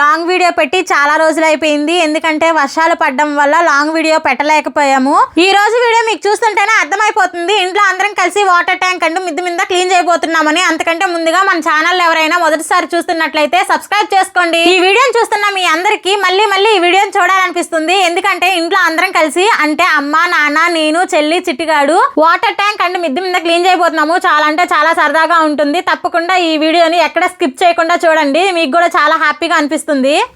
Long video పెట్టి చాలా రోజులు అయిపోయింది ఎందుకంటే వర్షాలు పడడం వల్ల లాంగ్ వీడియో పెట్టలేకపోయాము. ఈ రోజు వీడియో మీకు చూస్తుంటేనే అర్థమైపోతుంది. ఇంట్లో అందరం కలిసి వాటర్ ట్యాంక్ అంటూ మిద్దు మీద క్లీన్ చేయబోతున్నామని. అంతకంటే ముందుగా మన ఛానల్ ఎవరైనా మొదటిసారి చూస్తున్నట్లయితే సబ్స్క్రైబ్ చేసుకోండి. ఈ వీడియోని చూస్తున్న మీ అందరికీ మళ్ళీ మళ్ళీ ఈ వీడియోని చూడాలనిపిస్తుంది. ఎందుకంటే ఇంట్లో అందరం కలిసి అంటే అమ్మ నాన్న నేను చెల్లి చిట్టిగాడు వాటర్ ట్యాంక్ అండ్ మిద్ది మీద క్లీన్ చేయబోతున్నాము. చాలా అంటే చాలా సరదాగా ఉంటుంది. తప్పకుండా ఈ వీడియోని ఎక్కడ స్కిప్ చేయకుండా చూడండి. మీకు కూడా చాలా హ్యాపీగా అనిపిస్తుంది.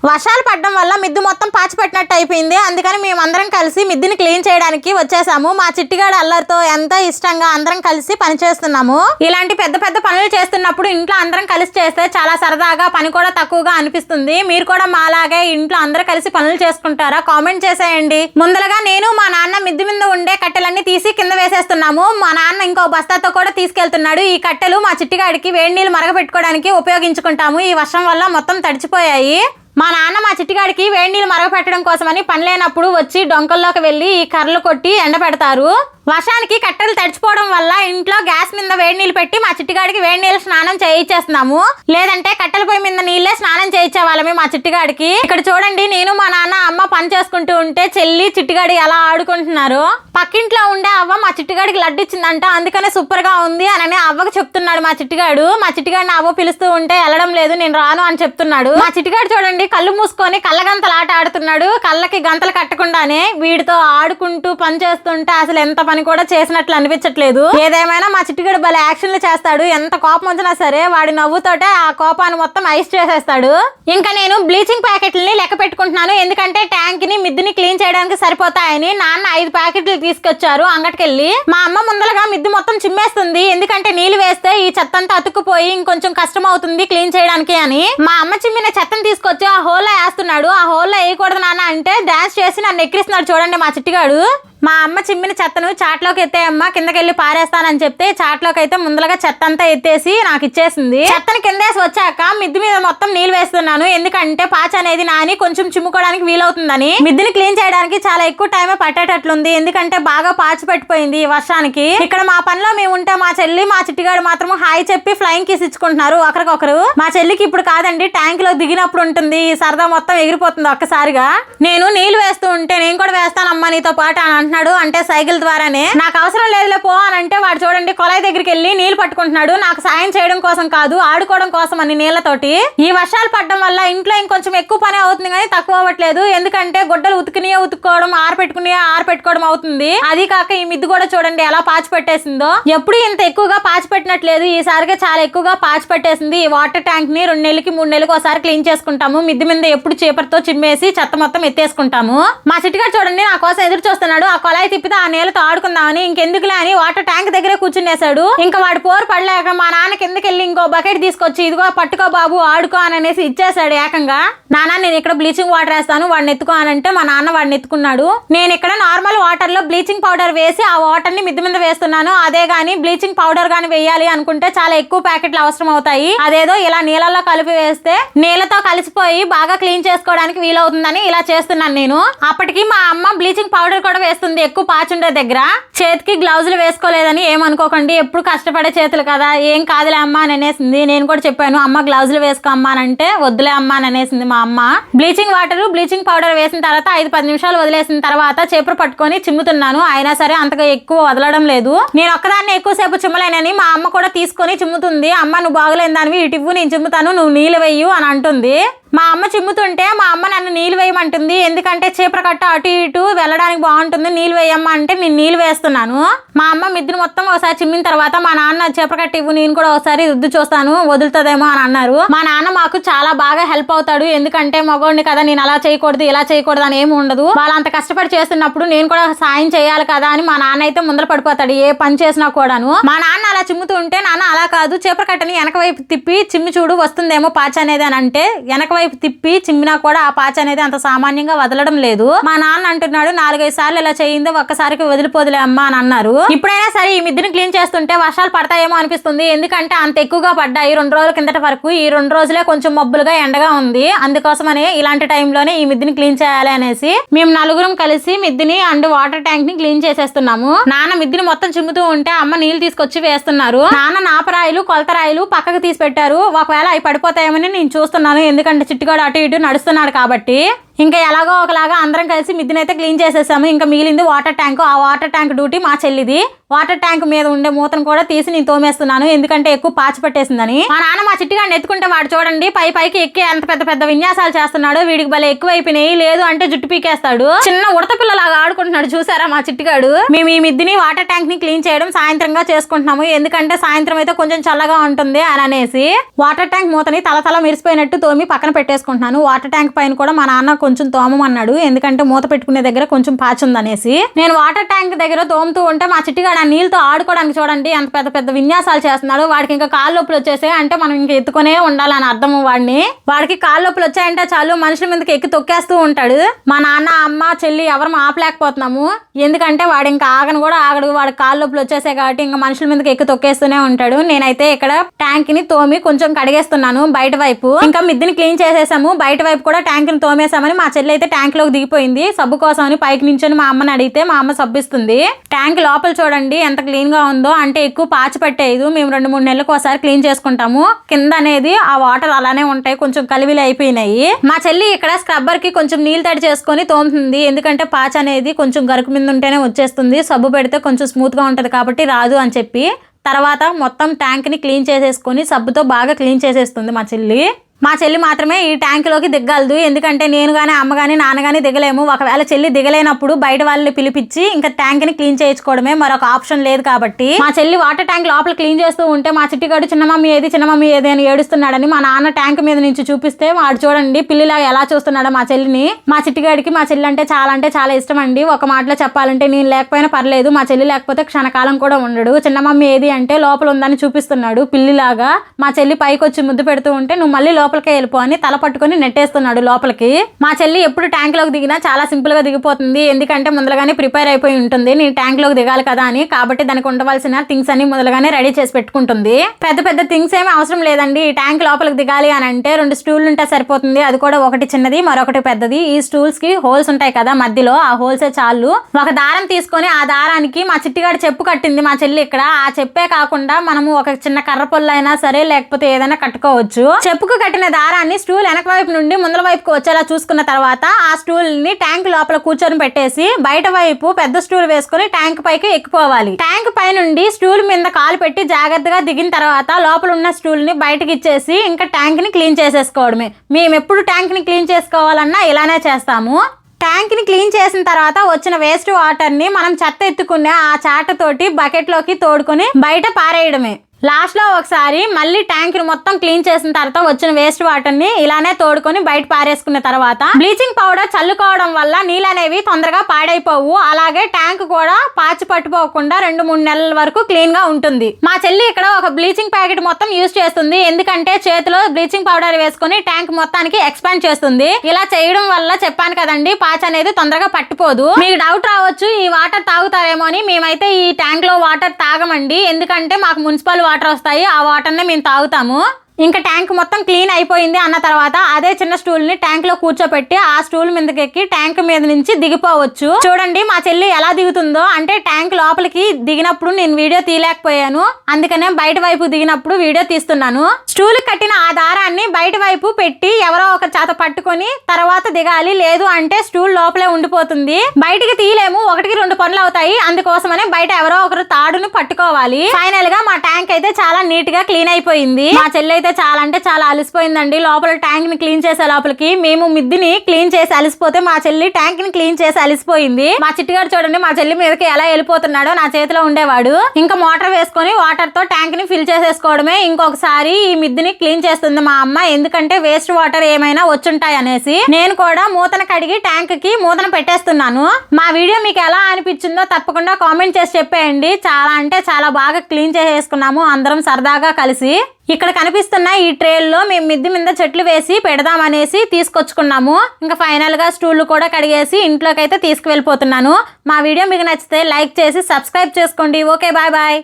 వర్షాలు పడడం వల్ల మిద్దు మొత్తం పాచి పెట్టినట్టు అయిపోయింది. అందుకని మేము అందరం కలిసి మిద్దిని క్లీన్ చేయడానికి వచ్చేసాము. మా చిట్టిగాడు అల్లరితో ఎంతో ఇష్టంగా అందరం కలిసి పని చేస్తున్నాము. ఇలాంటి పెద్ద పెద్ద పనులు చేస్తున్నప్పుడు ఇంట్లో అందరం కలిసి చేస్తే చాలా సరదాగా పని కూడా తక్కువగా అనిపిస్తుంది. మీరు కూడా మాలాగే ఇంట్లో అందరూ కలిసి పనులు చేసుకుంటారా? కామెంట్ చేసేయండి. ముందరగా నేను మా నాన్న మిద్ది మీద ఉండే కట్టెలన్నీ తీసి కింద వేసేస్తున్నాము. మా నాన్న ఇంకో బస్తాతో కూడా తీసుకెళ్తున్నాడు. ఈ కట్టెలు మా చిట్టిగాడికి వేడి నీళ్ళు మరగపెట్టుకోవడానికి ఉపయోగించుకుంటాము. ఈ వర్షం వల్ల మొత్తం తడిచిపోయాయి. మా నాన్న మా చిట్టిగాడికి వేడి నీళ్ళు మరగపెట్టడం కోసమని పని లేనప్పుడు వచ్చి డొంకల్లోకి వెళ్ళి ఈ కర్రలు కొట్టి ఎండబెడతారు. వర్షానికి కట్టెలు తడిచిపోవడం వల్ల ఇంట్లో గ్యాస్ మీద వేడి నీళ్ళు పెట్టి మా చిట్టిగాడికి వేడి నీళ్ళు స్నానం చేయించేస్తున్నాము లేదంటే కట్టెల పొయ్యి మీద నీళ్ళే స్నానం చేయించే వాళ్ళమే మా చిట్టిగాడికి. ఇక్కడ చూడండి నేను మా నాన్న అమ్మ పని చేసుకుంటూ ఉంటే చెల్లి చిట్టిగాడి ఎలా ఆడుకుంటున్నారు. పక్కింట్లో ఉండే అవ్వ మా చిట్టిగాడికి లడ్డు ఇచ్చిందంట అందుకనే సూపర్గా ఉంది అని అవ్వకు చెప్తున్నాడు మా చిట్టిగాడు. మా చిట్టిగాడిని అవ్వ పిలుస్తూ ఉంటే వెళ్ళడం లేదు నేను రాను అని చెప్తున్నాడు. మా చిట్టిగాడు చూడండి కళ్ళు మూసుకొని కళ్ళగంతలు ఆట ఆడుతున్నాడు. కళ్ళకి గంతలు కట్టకుండానే వీడితో ఆడుకుంటూ పని చేస్తుంటే అసలు ఎంత పని కూడా చేసినట్లు అనిపించట్లేదు. ఏదేమైనా మా చిట్టుగడు భలే యాక్షన్లు చేస్తాడు. ఎంత కోపం వచ్చినా సరే వాడి నవ్వుతోటే ఆ కోపాన్ని మొత్తం ఐస్ చేసేస్తాడు. ఇంకా నేను బ్లీచింగ్ ప్యాకెట్లని లెక్క పెట్టుకుంటున్నాను. ఎందుకంటే ట్యాంక్ని మిద్దుని క్లీన్ చేయడానికి సరిపోతాయని నాన్న ఐదు ప్యాకెట్లు తీసుకొచ్చారు అంగటికెళ్ళి. మా అమ్మ ముందరగా మిద్దు మొత్తం చిమ్మేస్తుంది. ఎందుకంటే నీళ్ళు వేస్తే ఈ చెత్త అంతా అతుక్కుపోయి ఇంకొంచెం కష్టం అవుతుంది క్లీన్ చేయడానికి అని. మా అమ్మ చిమ్మిన చెత్తను తీసుకొచ్చి ఆ హోల్లో వేస్తున్నాడు. ఆ హోల్లో వేయకూడదు నాన్న అంటే డాన్స్ చేసి నన్ను ఎక్కిరిస్తున్నాడు చూడండి మా చిట్టిగాడు. మా అమ్మ చిమ్మిన చెత్తను చాట్లోకి ఎత్తేయమ్మ కిందకెళ్ళి పారేస్తానని చెప్తే చాట్లోకి అయితే ముందరగా చెత్త అంతా ఎత్తేసి నాకు ఇచ్చేసింది. చెత్తను కిందేసి వచ్చాక మిద్ది మీద మొత్తం నీళ్ళు వేస్తున్నాను. ఎందుకంటే పాచ అనేది నాని కొంచెం చిమ్ముకోవడానికి వీలవుతుందని. మిద్దిని క్లీన్ చేయడానికి చాలా ఎక్కువ టైమే పట్టేటట్లుంది. ఎందుకంటే బాగా పాచి పెట్టిపోయింది వర్షానికి. ఇక్కడ మా పనిలో మేము ఉంటే మా చెల్లి మా చిట్టిగాడు మాత్రం హాయ్ చెప్పి ఫ్లైయింగ్ కిస్ ఇచ్చుకుంటున్నారు ఒకరికొకరు. మా చెల్లికి ఇప్పుడు కాదండి ట్యాంక్లో దిగినప్పుడు ఉంటుంది. సరదా మొత్తం ఎగిరిపోతుంది ఒక్కసారిగా. నేను నీళ్ళు వేస్తూ ఉంటే నేను కూడా వేస్తానమ్మా నీతో పాటు అని అంటున్నాడు అంటే సైకిల్ ద్వారానే. నాకు అవసరం లేదులే పో అని అంటే వాడు చూడండి కొలాయి దగ్గరికి వెళ్ళి నీళ్ళు పట్టుకుంటున్నాడు. నాకు సాయం చేయడం కోసం కాదు ఆడుకోవడం కోసం అని నీళ్ళతోటి ఈ వర్షాలు పడడం వల్ల ఇంట్లో ఇంకొంచెం ఎక్కువ పని అవుతుంది కానీ తక్కువ అవ్వట్లేదు. ఎందుకంటే గుడ్డలు ఉతుకునియే ఉతుక్కోవడం ఆరపెట్టుకుని ఆరపెట్టుకోవడం అవుతుంది. అది కాక ఈ మిద్దు కూడా చూడండి ఎలా పాచి పెట్టేసిందో ఎప్పుడు ఇంత ఎక్కువగా పాచి పెట్టినట్లేదు ఈసారిగా చాలా ఎక్కువగా పాచి పెట్టేసింది ఈ వాటర్ ట్యాంక్ని రెండు నెలలకి మూడు నెలలకు ఒకసారి క్లీన్ చేసుకుంటాము. మిద్ది మీద ఎప్పుడు చీపర్తో చిమ్మేసి చెత్త మొత్తం ఎత్తేసుకుంటాము. మా చిట్టుగాడు చూడండి నా కోసం ఎదురు చూస్తున్నాడు. ఆ కొలాయి తిప్పితే ఆ నీళ్ళతో ఆడుకుందామని ఇంకెందుకులే అని వాటర్ ట్యాంక్ దగ్గరే కూర్చునేశాడు. ఇంకా వాడు పోరు పడలేక మా నాన్న కిందకెళ్ళి ఇంకో బకెట్ తీసుకొచ్చి ఇదిగో పట్టుకో బాబు ఆడుకో అని అనేసి ఇచ్చేసాడు ఏకంగా. నాన్న నేను ఇక్కడ బ్లీచింగ్ వాటర్ వేస్తాను వాడిని ఎత్తుకో అని అంటే మా నాన్న వాడిని ఎత్తుకున్నాడు. నేను ఇక్కడ నార్మల్ వాటర్లో బ్లీచింగ్ పౌడర్ వేసి ఆ వాటర్ని మిద్ది మీద వేస్తున్నాను. అదే గానీ బ్లీచింగ్ పౌడర్ గానీ వేయాలి అనుకుంటే చాలా ఎక్కువ ప్యాకెట్లు అవసరం అవుతాయి. అదేదో ఇలా నీళ్ళలో కలిపి వేస్తే నీళ్ళతో కలిసిపోయి బాగా క్లీన్ చేసుకోవడానికి వీలవుతుందని ఇలా చేస్తున్నాను నేను. అప్పటికి మా అమ్మ బ్లీచింగ్ పౌడర్ కూడా వేస్తుంది ఎక్కువ పాచుండే దగ్గర. చేతికి గ్లౌజులు వేసుకోలేదని ఏమనుకోకండి ఎప్పుడు కష్టపడే చేతులు కదా. ఏం కాదులే అమ్మ అని అనేసింది. నేను కూడా చెప్పాను అమ్మ గ్లౌజులు వేసుకో అమ్మ అని అంటే వద్దులే అమ్మ అని అనేసింది మా అమ్మ. బ్లీచింగ్ వాటర్ బ్లీచింగ్ పౌడర్ వేసిన తర్వాత ఐదు పది నిమిషాలు వదిలేసిన తర్వాత చేపలు పట్టుకొని చిమ్ముతున్నాను. అయినా సరే అంతగా ఎక్కువ వదలడం లేదు. నేను ఒక్కదాన్ని ఎక్కువసేపు చిమ్మలేనని మా అమ్మ కూడా తీసుకొని చిమ్ముతుంది. అమ్మ నువ్వు బాగలేని దానివి ఇటు నేను చిమ్ముతాను నువ్వు నీళ్ళు వెయ్యు అని అంటుంది. మా అమ్మ చిమ్ముతుంటే మా అమ్మ నన్ను నీళ్ళు వేయమంటుంది. ఎందుకంటే చీపుర కట్ట అటు ఇటు వెళ్ళడానికి బాగుంటుంది. నీళ్ళు వేయమ్మ అంటే నేను నీళ్ళు వేస్తున్నాను. మా అమ్మ మిద్దును మొత్తం ఒకసారి చిమ్మిన తర్వాత మా నాన్న చీపుర కట్ట ఇవ్వు నేను కూడా ఒకసారి రుద్దు చూస్తాను వదులుతుందేమో అని అన్నారు. మా నాన్న మాకు చాలా బాగా హెల్ప్ అవుతాడు. ఎందుకంటే మగోడిని కదా నేను అలా చేయకూడదు ఇలా చేయకూడదు అని ఏమి ఉండదు. వాళ్ళు అంత కష్టపడి చేస్తున్నప్పుడు నేను కూడా సాయం చేయాలి కదా అని మా నాన్న అయితే ముందర పడిపోతాడు ఏ పని చేసినా కూడాను. మా నాన్న అలా చిమ్ముతూ ఉంటే నాన్న అలా కాదు. చీపుర కట్టని వెనక వైపు తిప్పి చిమ్మి చూడు వస్తుందేమో పాచ అనేది అని అంటే వెనక వైపు తిప్పి చిమ్మినా కూడా ఆ పాచి అనేది అంత సామాన్యంగా వదలడం లేదు. మా నాన్న అంటున్నాడు నాలుగైదు సార్లు ఇలా చేయిందో ఒక్కసారికి వదిలిపోదులే అమ్మా అని అన్నారు. ఇప్పుడైనా సరే ఈ మిద్దిని క్లీన్ చేస్తుంటే వర్షాలు పడతాయేమో అనిపిస్తుంది. ఎందుకంటే అంత ఎక్కువగా పడ్డాయి. రెండు రోజుల కిందట వరకు ఈ రెండు రోజులే కొంచెం మబ్బులుగా ఎండగా ఉంది. అందుకోసమని ఇలాంటి టైంలోనే ఈ మిద్దిని క్లీన్ చేయాలి అనేసి మేము నలుగురం కలిసి మిద్దిని అండ్ వాటర్ ట్యాంక్ని క్లీన్ చేసేస్తున్నాము. నాన్న మిద్దిని మొత్తం చిమ్ముతూ ఉంటే అమ్మ నీళ్ళు తీసుకొచ్చి వేస్తున్నారు. నాన్న నాపరాయిలు కొలతరాయిలు పక్కకు తీసి పెట్టారు ఒకవేళ అవి పడిపోతాయేమని నేను చూస్తున్నాను. ఎందుకంటే చిట్టుగాడు అటు ఇటు నడుస్తున్నాడు కాబట్టి ఇంకా ఎలాగో ఒకలాగా అందరం కలిసి మిద్దినైతే క్లీన్ చేసేసాము. ఇంకా మిగిలింది వాటర్ ట్యాంక్. ఆ వాటర్ ట్యాంక్ డ్యూటీ మా చెల్లిది. వాటర్ ట్యాంక్ మీద ఉండే మూతను కూడా తీసి నేను తోమేస్తున్నాను. ఎందుకంటే ఎక్కువ పాచి పట్టేసిందని. మా నాన్న మా చిట్టిగాడిని ఎత్తుకుంటే వాడు చూడండి పై పైకి ఎక్కి ఎంత పెద్ద పెద్ద విన్యాసాలు చేస్తున్నాడు. వీడికి భలే ఎక్కువ అయిపోయినాయి లేదు అంటే జుట్టు పీకేస్తాడు. చిన్న ఉడత పిల్లలాగా ఆడుకుంటున్నాడు చూసారా మా చిట్టిగాడు? మేము ఈ మిద్దిని వాటర్ ట్యాంక్ని క్లీన్ చేయడం సాయంత్రంగా చేసుకుంటున్నాము. ఎందుకంటే సాయంత్రం అయితే కొంచెం చల్లగా ఉంటుంది అని అనేసి వాటర్ ట్యాంక్ మూతని తల తల మెరిసిపోయినట్టు తోమి పక్కన పెట్టేసుకుంటున్నాను. వాటర్ ట్యాంక్ పైన కూడా మా నాన్న కొంచెం తోమమన్నాడు ఎందుకంటే మూత పెట్టుకునే దగ్గర కొంచెం పాచి ఉందనేసి నేను వాటర్ ట్యాంక్ దగ్గర తోముతూ ఉంటే మా చిట్టిగాడు ఆ నీళ్ళతో ఆడుకోవడానికి చూడండి అంత పెద్ద పెద్ద విన్యాసాలు చేస్తున్నాడు. వాడికి ఇంకా కాళ్ళ నొప్పులు వచ్చేసాయి అంటే మనం ఇంకా ఎత్తుకునే ఉండాలని అర్థం వాడిని. వాడికి కాళ్ళు నొప్పులు వచ్చాయంటే చాలు మనుషుల మీదకి ఎక్కి తొక్కేస్తూ ఉంటాడు. మా నాన్న అమ్మ చెల్లి ఎవరు ఆపలేకపోతున్నాము. ఎందుకంటే వాడు ఇంకా ఆగను కూడా ఆగడు. వాడు కాళ్ళ నొప్పులు వచ్చేసాయి కాబట్టి ఇంకా మనుషుల మీదకి ఎక్కి తొక్కేస్తూనే ఉంటాడు. నేనైతే ఇక్కడ ట్యాంక్ని తోమి కొంచెం కడిగేస్తున్నాను బయట వైపు. ఇంకా మిద్దిని క్లీన్ చేసేసాము. బయట వైపు కూడా ట్యాంక్ని తోమేసామని మా చెల్లి అయితే ట్యాంక్లోకి దిగిపోయింది. సబ్బు కోసం అని పైకి నించొని మా అమ్మని అడిగితే మా అమ్మ సబ్బిస్తుంది. ట్యాంక్ లోపల చూడండి ఎంత క్లీన్గా ఉందో. అంటే ఎక్కువ పాచి పట్టేది మేము రెండు మూడు నెలలకు ఒకసారి క్లీన్ చేసుకుంటాము. కింద అనేది ఆ వాటర్ అలానే ఉంటాయి. కొంచెం కలివిలు అయిపోయినాయి. మా చెల్లి ఇక్కడ స్క్రబ్బర్కి కొంచెం నీళ్ళు తడి చేసుకొని తోముతుంది. ఎందుకంటే పాచి అనేది కొంచెం గరుకు మీద ఉంటేనే వచ్చేస్తుంది. సబ్బు పెడితే కొంచెం స్మూత్గా ఉంటది కాబట్టి రాదు అని చెప్పి. తర్వాత మొత్తం ట్యాంక్ని క్లీన్ చేసేసుకొని సబ్బుతో బాగా క్లీన్ చేసేస్తుంది మా చెల్లి. మా చెల్లి మాత్రమే ఈ ట్యాంకులోకి దిగ్గలదు ఎందుకంటే నేను కానీ అమ్మ కానీ నాన్న కానీ దిగలేము. ఒకవేళ చెల్లి దిగలేనప్పుడు బయట వాళ్ళని పిలిపించి ఇంకా ట్యాంక్ని క్లీన్ చేయించుకోవడమే మరొక ఆప్షన్ లేదు కాబట్టి. మా చెల్లి వాటర్ ట్యాంక్ లోపల క్లీన్ చేస్తూ ఉంటే మా చిట్టిగాడు చిన్న మమ్మీ ఏది చిన్న మమ్మీ ఏది అని ఏడుస్తున్నాడని మా నాన్న ట్యాంక్ మీద నుంచి చూపిస్తే వాడు చూడండి పిల్లిలాగా ఎలా చూస్తున్నాడో మా చెల్లిని. మా చిట్టిగాడికి మా చెల్లి అంటే చాలా అంటే చాలా ఇష్టం అండి. ఒక మాటలో చెప్పాలంటే నేను లేకపోయినా పర్లేదు. మా చెల్లి లేకపోతే క్షణకాలం కూడా ఉండడు. చిన్న మమ్మీ ఏది అంటే లోపల ఉందని చూపిస్తున్నాడు పిల్లిలాగా. మా చెల్లి పైకి వచ్చి ముద్దు పెడుతూ ఉంటే నువ్వు మళ్ళీ లోపల లోపలికే వెళ్ళిపో అని తల పట్టుకొని నెట్టేస్తున్నాడు లోపలికి. మా చెల్లి ఎప్పుడు ట్యాంక్లోకి దిగినా చాలా సింపుల్గా దిగిపోతుంది. ఎందుకంటే ముందుగానే ప్రిపేర్ అయిపోయి ఉంటుంది. నేను ట్యాంక్లోకి దిగాలి కదా అని. కాబట్టి దానికి ఉండవలసిన థింగ్స్ అన్ని మొదలుగానే రెడీ చేసి పెట్టుకుంటుంది. పెద్ద పెద్ద థింగ్స్ ఏమి అవసరం లేదండి. ఈ ట్యాంక్ లోపలికి దిగాలి అని అంటే రెండు స్టూల్ ఉంటే సరిపోతుంది. అది కూడా ఒకటి చిన్నది మరొకటి పెద్దది. ఈ స్టూల్స్కి హోల్స్ ఉంటాయి కదా మధ్యలో. ఆ హోల్సే చాలు. ఒక దారం తీసుకొని ఆ దారానికి మా చిట్టిగాడు చెప్పు కట్టింది మా చెల్లి ఇక్కడ. ఆ చెప్పే కాకుండా మనము ఒక చిన్న కర్ర పొల్లు అయినా సరే లేకపోతే ఏదైనా కట్టుకోవచ్చు. చెప్పుకు కట్టిన దారాన్ని స్టూల్ వెనక వైపు నుండి ముందల వైపుకి వచ్చేలా చూసుకున్న తర్వాత ఆ స్టూల్ని ట్యాంక్ లోపల కూర్చొని పెట్టేసి బయట వైపు పెద్ద స్టూల్ వేసుకొని ట్యాంక్ పైకి ఎక్కిపోవాలి. ట్యాంక్ పై నుండి స్టూల్ మీద కాలు పెట్టి జాగ్రత్తగా దిగిన తర్వాత లోపల ఉన్న స్టూల్ని బయటకి ఇచ్చేసి ఇంకా ట్యాంక్ని క్లీన్ చేసేసుకోవడమే. మేము ఎప్పుడు ట్యాంక్ని క్లీన్ చేసుకోవాలన్నా ఇలానే చేస్తాము. ట్యాంక్ని క్లీన్ చేసిన తర్వాత వచ్చిన వేస్ట్ వాటర్ని మనం చెత్త ఎత్తుకునే ఆ చాటతోటి బకెట్లోకి తోడుకొని బయట పారేయడమే. లాస్ట్లో ఒకసారి మళ్ళీ ట్యాంక్ని మొత్తం క్లీన్ చేసిన తర్వాత వచ్చిన వేస్ట్ వాటర్ని ఇలానే తోడుకొని బయట పారేసుకున్న తర్వాత బ్లీచింగ్ పౌడర్ చల్లుకోవడం వల్ల నీళ్ళు అనేవి తొందరగా పాడైపోవు. అలాగే ట్యాంక్ కూడా పాచి పట్టుకోకుండా రెండు మూడు నెలల వరకు క్లీన్గా ఉంటుంది. మా చెల్లి ఇక్కడ ఒక బ్లీచింగ్ ప్యాకెట్ మొత్తం యూజ్ చేస్తుంది. ఎందుకంటే చేతిలో బ్లీచింగ్ పౌడర్ వేసుకొని ట్యాంక్ మొత్తానికి ఎక్స్పాండ్ చేస్తుంది. ఇలా చేయడం వల్ల చెప్పాను కదండి పాచి అనేది తొందరగా పట్టిపోదు. మీకు డౌట్ రావచ్చు ఈ వాటర్ తాగుతారేమో అని. మేమైతే ఈ ట్యాంక్లో వాటర్ తాగమండి. ఎందుకంటే మాకు మున్సిపల్ వాటర్ వస్తాయి ఆ వాటర్నే మేము తాగుతాము. ఇంకా ట్యాంక్ మొత్తం క్లీన్ అయిపోయింది అన్న తర్వాత అదే చిన్న స్టూల్ని లో కూర్చోపెట్టి ఆ స్టూల్ మీదకి ఎక్కి ట్యాంక్ మీద నుంచి దిగిపోవచ్చు. చూడండి మా చెల్లి ఎలా దిగుతుందో. అంటే ట్యాంక్ లోపలికి దిగినప్పుడు నేను వీడియో తీయలేకపోయాను. అందుకనే బయట వైపు దిగినప్పుడు వీడియో తీస్తున్నాను. స్టూల్ కట్టిన ఆ దారాన్ని బయట వైపు పెట్టి ఎవరో ఒక చేత పట్టుకొని తర్వాత దిగాలి. లేదు అంటే స్టూల్ లోపలే ఉండిపోతుంది. బయటికి తీయలేము. ఒకటికి రెండు పనులు అవుతాయి. అందుకోసమనే బయట ఎవరో ఒకరు తాడును పట్టుకోవాలి. ఫైనల్గా మా ట్యాంక్ అయితే చాలా నీట్గా క్లీన్ అయిపోయింది. మా చెల్లి అయితే చాలా అంటే చాలా అలసిపోయిందండి. లోపల ట్యాంక్ని క్లీన్ చేసే లోపలికి మేము మిద్దిని క్లీన్ చేసి అలసిపోతే మా చెల్లి ట్యాంక్ని క్లీన్ చేసి అలసిపోయింది. మా చిట్టుగారు చూడండి మా చెల్లి మీదకి ఎలా వెళ్ళిపోతున్నాడో నా చేతిలో ఉండేవాడు. ఇంకా మోటార్ వేసుకొని వాటర్తో ట్యాంక్ని ఫిల్ చేసేసుకోవడమే ఇంకొకసారి ఈ మిద్దిని క్లీన్ చేస్తుంది మా అమ్మ. ఎందుకంటే వేస్ట్ వాటర్ ఏమైనా వచ్చుంటాయి అనేసి నేను కూడా మూతన కడిగి ట్యాంక్కి మూతన పెట్టేస్తున్నాను. మా వీడియో మీకు ఎలా అనిపించిందో తప్పకుండా కామెంట్ చేసి చెప్పేయండి. చాలా అంటే చాలా బాగా క్లీన్ చేసేసుకున్నాము. అందరం సరదాగా కలిసి ఇక్కడ కనిపిస్తున్న ఈ ట్రేల్లో మేము మిద్ది మీద చెట్లు వేసి పెడదామనేసి తీసుకొచ్చుకున్నాము. ఇంకా ఫైనల్గా స్టూళ్ళు కూడా కడిగేసి ఇంట్లోకి అయితే తీసుకువెళ్ళిపోతున్నాను. మా వీడియో మీకు నచ్చితే లైక్ చేసి సబ్స్క్రైబ్ చేసుకోండి. Okay bye bye